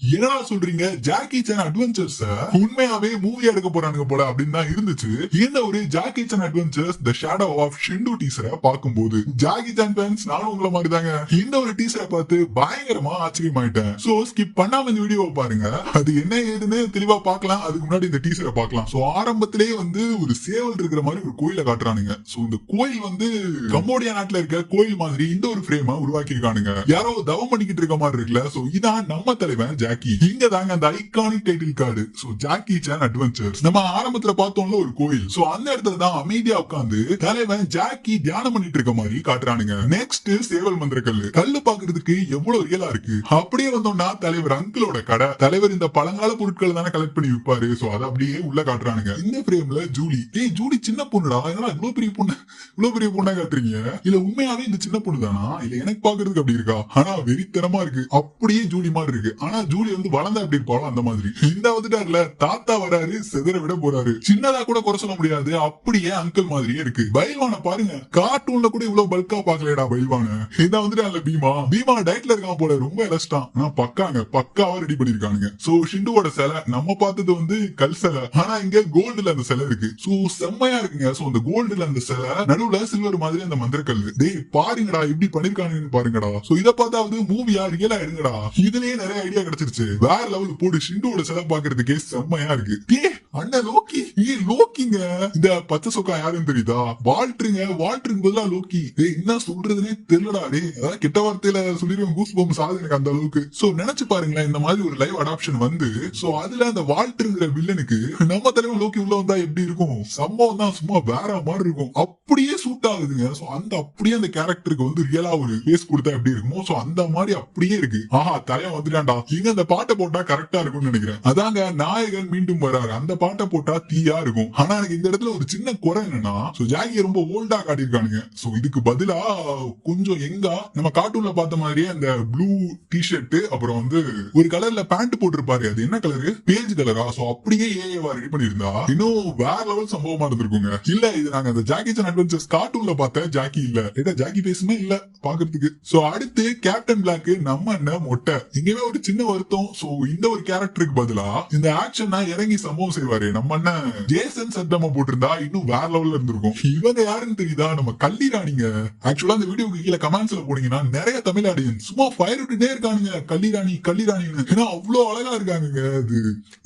என்னடா சொல்றீங்க? Jackie Chan adventures உண்மையாவே மூவி எடுக்க போறானுங்க போல அப்படின்னு தான் இருந்துச்சு. இந்த ஒரு Jackie Chan adventures the shadow of Shendu டீசரை பார்க்கும்போது ஜாக்கி சான் ஃபேன்ஸ் நானும் உங்களை மாதிரி தாங்க இந்த ஒரு டீசரை பார்த்து பயங்கரமா ஆச்சரியமாயிட்டேன். சோ ஸ்கிப் பண்ணாம இந்த வீடியோவை பாருங்க. அது என்ன ஏதுன்னு தெளிவா பார்க்கலாம். அதுக்கு முன்னாடி இந்த டீசரை பார்க்கலாம். சோ ஆரம்பத்திலேயே வந்து ஒரு சேவல் இருக்கிற மாதிரி ஒரு கோயில காட்டுறானுங்க. சோ இந்த கோயில் வந்து கம்போடியா நாட்டுல இருக்க கோயில் மாதிரி இந்த ஒரு ஃப்ரேம உருவாக்கி இருக்கானுங்க யாரோ தவம் பண்ணிக்கிட்டு இருக்க மாதிரி இருக்குல்ல. சோ இதான் நம்ம தலைவன் ஜாக்கி. இங்க தாங்க அந்த iconic title card so Jackie Chan adventures நம்ம ஆரம்பத்துல பார்த்தோம்ல ஒரு கோயில். சோ அந்த இடத்துல தான் அமைதியா உட்கார்ந்து தலைவன் ஜாக்கி தியானம் பண்ணிட்டு இருக்க மாதிரி காட்டுறானுங்க. நெக்ஸ்ட் சேவல் மந்திர கல்லு கல்லு பாக்குறதுக்கு எவ்வளவு ரியலா இருக்கு. அப்படியே வந்தோம்னா தலைவர் அங்கிளோட கடை. தலைவர் இந்த பழங்கால பொருட்கள் தானே கலெக்ட் பண்ணி விற்பாரு. சோ அதை அப்படியே உள்ள காட்டுறானுங்க. இந்த பிரேம்ல ஜூலி. ஏய் ஜூலி சின்ன பொண்ணுடா? என்னடா இவ்வளவு பெரிய பொண்ணு? இவ்வளவு பெரிய பொண்ணா காட்டுறீங்க? இல்ல உண்மையாவே இந்த சின்ன பொண்ணு தானா இல்ல எனக்கு பாக்குறதுக்கு அப்படி இருக்கா? ஆனா வெறித்தனமா இருக்கு. அப்படியே ஜூலி மாதிரி இருக்கு. ஆனா ஜூலி வந்து வளர்ந்தா எப்படி இருப்பாளோ அந்த மாதிரி. இந்த வந்துட்டாருல தாத்தா வராரு செதற விட போறாரு. சின்னதா கூட குறை சொல்ல முடியாது அப்படியே அங்கிள் மாதிரியே இருக்கு. பைல்வான பாருங்க கார்ட்டூன்ல கூட இவ்வளவு பல்கா பாக்கலடா பைல்வான இந்த வந்துட்டான்ல பீமா. பீமா டயட்ல இருக்கான் போல ரொம்ப இலஸ்டான் ஆனா பக்காங்க பக்காவா ரெடி பண்ணிருக்கானுங்க. சோ ஷிண்டுவோட சிலை நம்ம பார்த்தது வந்து கல் சிலை. ஆனா இங்க கோல்டுல அந்த சிலை இருக்கு. சோ செம்மையா இருக்குங்க. சோ அந்த கோல்டுல அந்த சிலை நடுவுல சில்வர் மாதிரி அந்த மந்திரக்கல். டேய் பாருங்கடா இப்படி பண்ணிருக்கானுங்கன்னு பாருங்கடா. சோ இத பார்த்தாவது மூவியா ரியலா எடுங்கடா. இதுலயே நிறைய ஐடியா கிடைச்சிருச்சு வேற லெவல் போடு. ஷிண்டோட சிலை பாக்குறதுக்கே செம்மையா இருக்கு. டேய் அண்ணன் லோக்கி. ஏ லோக்கிங்க. இந்த பச்சை சொக்கா யாருன்னு தெரியுதா? வால்ட்ருங்க. வால்ட்ருக்கு பதிலா லோக்கி. டேய் என்ன சொல்றதுனே தெரியலடா. டே அதாவது கெட்ட வார்த்தையில சொல்லிடுவேன். கூஸ் பம்ஸ் ஆகுது எனக்கு அந்த அளவுக்கு. சோ நினைச்சு பாருங்களேன். இந்த மாதிரி ஒரு லைவ் அடாப்ஷன் வந்து சோ அதுல அந்த வால்ட்ருங்கிற வில்லனுக்கு நம்ம தலைவன் லோக்கி உள்ள வந்தா எப்படி இருக்கும்? சம்பவம் தான் சும்மா வேற மாதிரி இருக்கும். அப்படியே சூட் ஆகுதுங்க. சோ அந்த அப்படியே அந்த கேரக்டருக்கு வந்து ரியலா ஒரு பேஸ் கொடுத்தா எப்படி இருக்குமோ? சோ அந்த மாதிரி அப்படியே இருக்கு. ஆஹா தலைவன் வந்துட்டான்டா. இங்க அந்த பாட்டை போட்டா கரெக்டா இருக்கும்னு நினைக்கிறேன். அதாங்க நாயகன் மீண்டும் வராரு. அந்த பாட்டை போட்டா தீயா இருக்கும். ஆனா எனக்கு இந்த இடத்துல ஒரு சின்ன குறை என்னன்னா சோ ஜாகிய ரொம்ப ஓல்டா காட்டியிருக்கானுங்க. சோ இதுக்கு பதிலா கொஞ்சம் எங்கா நம்ம கார்ட்டூன்ல பார்த்த மாதிரியே அந்த ப்ளூ டிஷர்ட் அப்புறம் வந்து ஒரு கலர்ல பேண்ட் போட்டிருப்பாரு. அது என்ன கலரு பேஜ் கலரா சோ அப்படியே ஏஏவா ரெடி பண்ணிருந்தா இன்னும் வேற லெவல் சம்பவமா இருந்திருக்குங்க. இல்ல இது நாங்க அந்த ஜாக்கி சன் அட்வென்ச்சர்ஸ் கார்ட்டூன்ல பார்த்த ஜாக்கி இல்ல. ஏதா ஜாக்கி பேசுமே இல்ல பாக்குறதுக்கு. சோ அடுத்து கேப்டன் பிளாக் நம்ம என்ன மொட்டை. இங்கவே ஒரு சின்ன வருத்தம் சோ இந்த ஒரு கேரக்டருக்கு பதிலா இந்த ஆக்ஷன்னா இறங்கி சம்பவம் செய்வாரு. நம்ம அண்ணன் ஜேசன் சத்தமா போட்டிருந்தா இன்னும் வேற லெவல்ல இருந்திருக்கும். இவங்க யாருன்னு தெரியுதா? நம்ம கள்ளி ராணிங்க. ஆக்சுவலா அந்த வீடியோக்கு கீழே கமெண்ட்ஸ்ல போனீங்கன்னா நிறைய தமிழ் ஆடியன்ஸ் சும்மா ஃபயர் விட்டுட்டே இருக்கானுங்க. கள்ளி ராணி கள்ளி ராணின்னு. ஏன்னா அவ்வளவு அழகா இருக்காங்க அது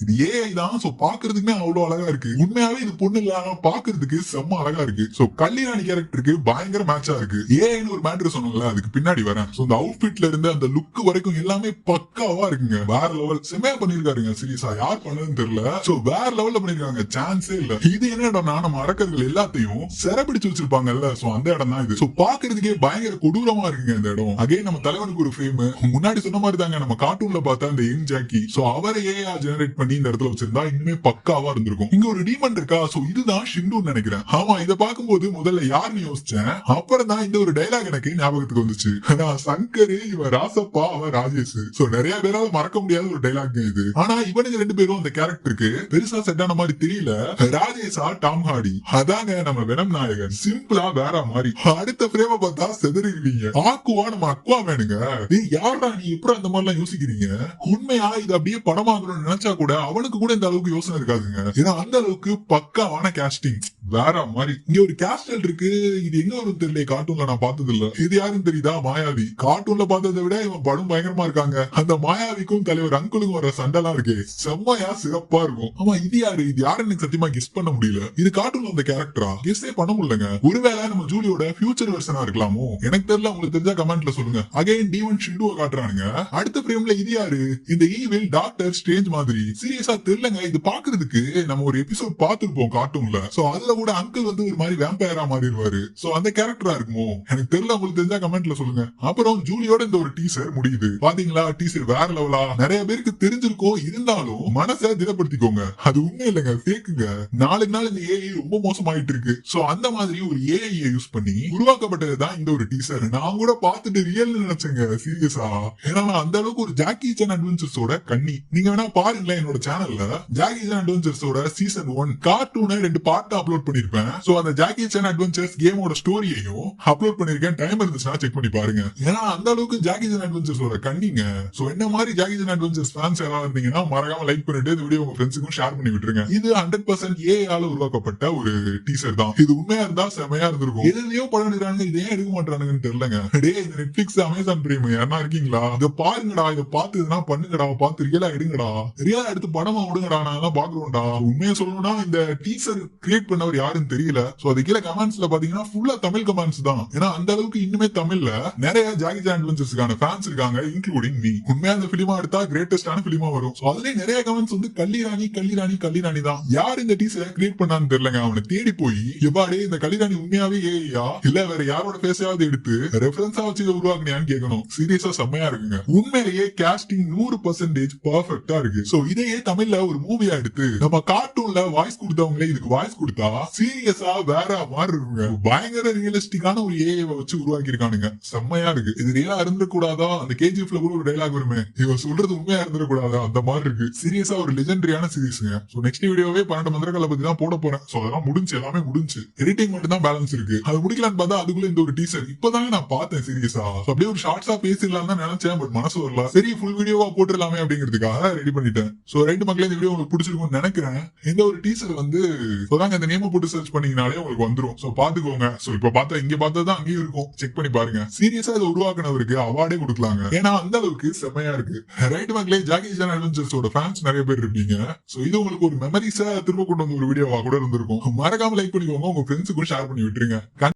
இது ஏஐ தான். சோ பாக்குறதுக்குமே அவ்வளவு அழகா இருக்கு. உண்மையாவே இது பொண்ணு இல்ல. பாக்குறதுக்கு செம்ம அழகா இருக்கு. சோ கள்ளி ராணி கேரக்டருக்கு பயங்கர மேட்சா இருக்கு. ஏஐன்னு ஒரு மேட்ரு சொன்னோம்ல அதுக்கு பின்னாடி வரேன். சோ இந்த அவுட்ஃபிட்ல இருந்து அந்த லுக் வரைக்கும் எல்லாமே பக்காவா இருக்குங்க. வேற லெவல் செம்மையா பண்ணிருக்காருங்க. சீரியஸா யார் பண்ணதுன்னு தெரியல. சோ வேற லெவல்ல பண்ணிருக்காங்க. சான்ஸே இல்ல. இது என்ன நம்ம அரக்கர்கள் எல்லாத்தையும் சிறப்பிடிச்சு வச்சிருப்பாங்கல்ல. சோ அந்த இடம் தான் இது. சோ பாக்குறதுக்கே பயங்கர கொடூரமா இருக்குங்க இந்த இடம். அகே நம்ம தலைவனுக்கு ஒரு ஃபேம் முன்னாடி சொன்ன மாதிரி தாங்க. நம்ம கார்ட்டூன்ல பார்த்தா இந்த எங் ஜாக்கி சோ அவரை ஏஆ ஜெனரேட் பண்ணி இந்த இடத்துல வச்சிருந்தா இன்னுமே பக்காவா இருந்திருக்கும். இங்க ஒரு டீமன் இருக்கா? சோ இதுதான் ஷிண்டுன்னு நினைக்கிறேன். ஆமா இத பார்க்கும்போது முதல்ல யாருன்னு யோசிச்சேன். அப்புறம் தான் இந்த ஒரு டைலாக் எனக்கு ஞாபகத்துக்கு வந்துச்சு. நான் சங்கர் இவன் ராசப்பா அவன் ராஜேஷ். சோ நிறைய பேரால மறக்க முடியாத ஒரு டைலாக் இது. ஆனா இவனுங்க ரெண்டு பேரும் அந்த கேரக்டருக்கு பெருசா செட் ஆன மாதிரி தெரியல. ராஜேஷா டாம் ஹாடி அதாங்க நம்ம வெனம் நாயகன். சிம்பிளா வேற மாதிரி. அடுத்த பிரேம பார்த்தா செதறிடுவீங்க. ஆக்குவா நம்ம அக்குவா வேணுங்க. நீ யாரா நீ எப்படி அந்த மாதிரி எல்லாம் யோசிக்கிறீங்க? உண்மையா இது அப்படியே படமாகணும்னு நினைச்சா கூட அவனுக்கு கூட இந்த அளவுக்கு யோசனை இருக்காதுங்க. ஏன்னா அந்த அளவுக்கு பக்காவான கேஸ்டிங் வேற மாதிரி. இங்க ஒரு கேஸ்டல் இருக்கு. இது எங்க வரும் தெரியல கார்ட்டூன்ல நான் பார்த்தது இல்ல இது யாருன்னு தெரியுதா? மாயாவி. கார்ட்டூன்ல பார்த்ததை விட இவன் படம் பயங்கரமா இருக்காங்க. அந்த மாயாவிக்கும் தலைவர் அங்குளுக்கும் வர சண்டைலாம் இருக்கு. செம்மையா சிறப்பா இருக்கும். ஆமா இது யாரு? இது யாருன்னு எனக்கு சத்தியமா கெஸ் பண்ண முடியல. இது கார்ட்டூன்ல அந்த கேரக்டரா கெஸ்ஸே பண்ண முடியலங்க. ஒருவேளை நம்ம ஜூலியோட ஃபியூச்சர் வெர்ஷனா இருக்கலாமோ? எனக்கு தெரியல உங்களுக்கு தெரிஞ்சா கமெண்ட்ல சொல்லுங்க. அகைன் டிவன் ஷிண்டுவை காட்டுறானுங்க. அடுத்த பிரேம்ல இது யாரு? இந்த ஈவில் டாக்டர் ஸ்டேஜ் மாதிரி. சீரியஸா தெரியலங்க. இது பாக்குறதுக்கு நம்ம ஒரு எபிசோட் பார்த்திருப்போம் கார்ட்டூன்ல சோ அதுல கூட அங்கிள் வந்து ஒரு மாதிரி வேம்பயரா மாறிடுவாரு. சோ அந்த கேரக்டரா இருக்குமோ? எனக்கு தெரியல உங்களுக்கு தெரிஞ்சா கமெண்ட்ல சொல்லுங்க. அப்புறம் ஜூலியோட இந்த ஒரு டீசர் முடியுது. பாத்தீங்களா? டீசர் வேற லெவலா நிறைய பேருக்கு தெரிஞ்சிருக்கோம் இருந்தாலும் மனசை திடப்படுத்திக்கோங்க. அது உண்மை இல்லைங்க ஃபேக்குங்க நாளுக்கு நாள் இந்த ஏஐ ரொம்ப மோசமாயிட்டு இருக்கு. சோ அந்த மாதிரி ஒரு ஏஐ யூஸ் பண்ணி உருவாக்கப்பட்டதுதான் இந்த ஒரு டீசர் நான் கூட பார்த்துட்டு ரியல் நினைச்சேங்க சீரியஸா ஏன்னா அந்த அளவுக்கு ஒரு ஜாக்கி சான் அட்வென்ச்சர்ஸோட கண்ணி. நீங்க வேணா பாருங்களேன் என்னோட சேனல்ல ஜாக்கி சான் அட்வென்ச்சர்ஸோட சீசன் ஒன் கார்ட்டூனை ரெண்டு பார்ட் அப்லோட் அப்லோட் பண்ணிருப்பேன். சோ அந்த ஜாக்கி சேன் அட்வென்ச்சர்ஸ் கேமோட ஸ்டோரியையும் அப்லோட் பண்ணிருக்கேன். டைம் இருந்துச்சுன்னா செக் பண்ணி பாருங்க. ஏன்னா அந்த அளவுக்கு ஜாக்கி சேன் அட்வென்ச்சர்ஸோட கண்டிங்க சோ என்ன மாதிரி ஜாக்கி சேன் அட்வென்ச்சர்ஸ் ஃபேன்ஸ் யாராவது இருந்தீங்கன்னா மறக்காம லைக் பண்ணிட்டு இந்த வீடியோ உங்க ஃப்ரெண்ட்ஸுக்கும் ஷேர் பண்ணி விட்டுருங்க. இது ஹண்ட்ரட் பர்சன்ட் ஏஆல உருவாக்கப்பட்ட ஒரு டீசர் தான். இது உண்மையா இருந்தா செமையா இருந்திருக்கும். எதுலயோ படம் எடுக்கிறாங்க இதை ஏன் எடுக்க மாட்டானுங்கன்னு தெரியலங்க. டேய் இந்த நெட்ஃபிளிக்ஸ் அமேசான் பிரீமியம் யாரா இருக்கீங்களா? இதை பாருங்கடா. இத பார்த்து எதுனா பண்ணுங்கடா பார்த்து ரியலா எடுங்கடா. ரியலா எடுத்து படமா விடுங்கடா. நான் எல்லாம் பாக்குறோம்டா உண்மையா சொல்லணும்னா இந்த டீசர் கிரியேட் பண்ண அவர் யாருன்னு தெரியல. சோ அது கீழே கமெண்ட்ஸ்ல பாத்தீங்கன்னா ஃபுல்லா தமிழ் கமெண்ட்ஸ் தான். ஏன்னா அந்த அளவுக்கு இன்னுமே தமிழ்ல நிறைய ஜாகி ஜான் அட்வென்ச்சர்ஸ்க்கான ஃபேன்ஸ் இருக்காங்க இன்க்ளூடிங் மீ உண்மையா அந்த பிலிமா எடுத்தா கிரேட்டஸ்டான பிலிமா வரும். சோ அதுலயே நிறைய கமெண்ட்ஸ் வந்து கல்லிராணி கல்லிராணி கல்லிராணி தான். யார் இந்த டீசரை கிரியேட் பண்ணான்னு தெரியலங்க. அவனை தேடி போய் எப்பாடே இந்த கல்லிராணி உண்மையாவே ஏயா இல்ல வேற யாரோட பேசையாவது எடுத்து ரெஃபரன்ஸா வச்சு இதை உருவாக்குனியான்னு கேட்கணும் சீரியஸா செம்மையா இருக்குங்க. உண்மையிலேயே கேஸ்டிங் நூறு பர்சன்டேஜ் பர்ஃபெக்டா இருக்கு. சோ இதையே தமிழ்ல ஒரு மூவியா எடுத்து நம்ம கார்ட்டூன்ல வாய்ஸ் கொடுத்தவங்களே இதுக்கு வாய்ஸ் கொடுத்தா சீரியஸா வேற மாதிரி இருக்குங்க பயங்கர ரியலிஸ்டிக்கான ஒரு ஏஐ வச்சு உருவாக்கி இருக்கானுங்க செம்மையா இருக்கு. இது ரியலா இருந்துக்கூடாதா அந்த கேஜிஎஃப்ல கூட ஒரு டைலாக் வருமே. இவ சொல்றது உண்மையா இருந்துடக்கூடாதா அந்த மாதிரி இருக்கு. சீரியஸா ஒரு லெஜெண்டரியான சீரிஸ்ங்க சோ நெக்ஸ்ட் வீடியோவே பன்னெண்டு மந்திரங்களை பத்தி தான் போட போறேன். சோ அதெல்லாம் முடிஞ்சு எல்லாமே முடிஞ்சு. எடிட்டிங் மட்டும் தான் பேலன்ஸ் இருக்கு. அது முடிக்கலான்னு பார்த்தா அதுக்குள்ள இந்த ஒரு டீசர் இப்பதானே நான் பார்த்தேன் சீரியஸா அப்படியே ஒரு ஷார்ட்ஸா பேசிடலாம் தான் நினைச்சேன் பட் மனசு வரல. சரி ஃபுல் வீடியோவா போட்டுடலாமே அப்படிங்கிறதுக்காக ரெடி பண்ணிட்டேன். சோ ரைட்டு மக்களே இந்த வீடியோ உங்களுக்கு பிடிச்சிருக்கும்னு நினைக்கிறேன். இந்த ஒரு டீசர் வந்து இப்போதாங்க இந்த நேம் போட்டு சர்ச் பண்ணீங்கனாலே உங்களுக்கு வந்துரும். சோ பாத்துக்கோங்க சோ இப்ப பார்த்தா இங்க பார்த்தா அங்கேயும் இருக்கும். செக் பண்ணி பாருங்க. சீரியஸா இதை உருவாக்குனவருக்கு அவார்டே கொடுக்கலாங்க. ஏன்னா அந்த அளவுக்கு செம்மையா இருக்கு. ரைட் மக்களே? ஜாக்கி ஜான் அட்வென்ச்சர்ஸோட ஃபேன்ஸ் நிறைய பேர் இருப்பீங்க. சோ இது உங்களுக்கு ஒரு மெமரிஸா திரும்ப கொண்டு வந்த ஒரு வீடியோவா கூட இருந்திருக்கும். மறக்காம லைக் பண்ணிக்கோங்க. உங்க ஃப்ரெண்ட்ஸுக்கும் ஷேர் பண்ணி விட்டுருங்க.